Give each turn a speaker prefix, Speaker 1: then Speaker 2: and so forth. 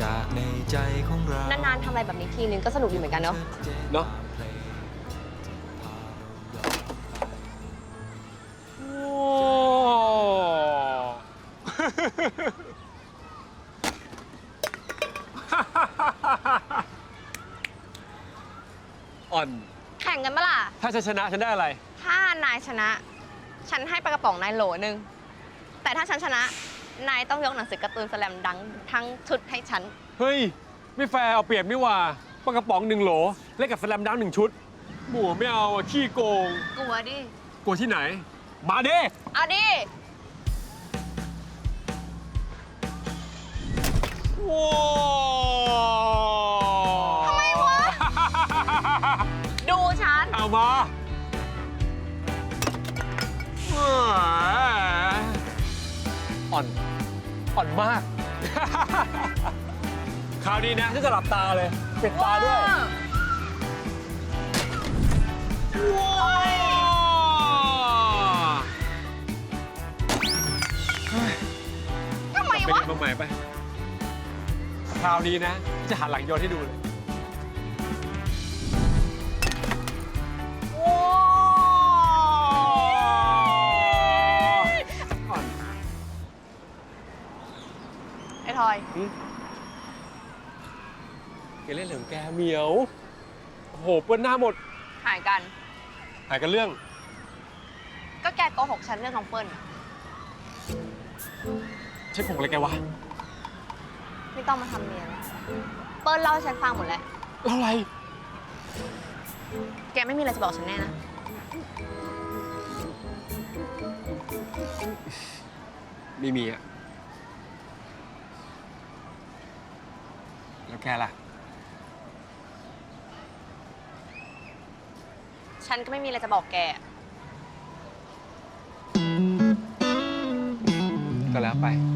Speaker 1: จากในใจของเรา
Speaker 2: นานๆทำอะไรแบบนี้ทีนึงก็สนุกดีเหมือนกันเนาะ
Speaker 3: เนาะอ่อน
Speaker 2: แข่งกันปะล่ะ
Speaker 3: ถ้าฉันชนะฉันได้อะไร
Speaker 2: ถ้านายชนะ ฉันให้ปลากระป๋องนายโหลนึงแต่ถ้าฉันชนะ นายต้องยกหนังสือการ์ตูนสแลมดังก์ทั้งชุดให้ฉัน
Speaker 3: เฮ้ย ไม่แฟร์เอาเปรียบนี่หว่าปลากระป๋องหนึ่งโหลเล่นกับสแลมดังก์หนึ่งชุดหมูไม่เอาอะขี้โกง
Speaker 2: กลัวดิ
Speaker 3: กลัวที่ไหน มาเด้
Speaker 2: เอาดิ
Speaker 3: ว้าว
Speaker 2: ทำไมวะ ดูฉัน
Speaker 3: เอามาแหมอ่อน อ่อนมาก คราวนี้นะฉันจะหลับตาเลยปิดตาด้วยว้าวเฮ้ย
Speaker 2: ทำไม
Speaker 3: ไป
Speaker 2: วะ
Speaker 3: เรียนมาใหม่ไป คราวนี้นะ จะหันหลังโยนให้ดูเลย
Speaker 2: ไอ้ทอย
Speaker 3: แกเล่นเหลืองแกเหมียว โอ้โหเปื้อนหน้าหมด
Speaker 2: หายกัน
Speaker 3: หายกันเรื่อง
Speaker 2: ก็แกโกหกฉันเรื่องน้องเปิ้ลอะ
Speaker 3: ใช่ผมอะไรแกวะ
Speaker 2: ไม่ต้องมาทำเนียนเปิ้ลเล่าให้ฉันฟังหมดแล้ว
Speaker 3: แล้วอะไร
Speaker 2: แกไม่มีอะไรจะบอกฉันแน่นะ
Speaker 3: ไม่มีอะ แล้วแกล่ะ
Speaker 2: ฉันก็ไม่มีอะไรจะบอกแก
Speaker 3: ก็แล้วไป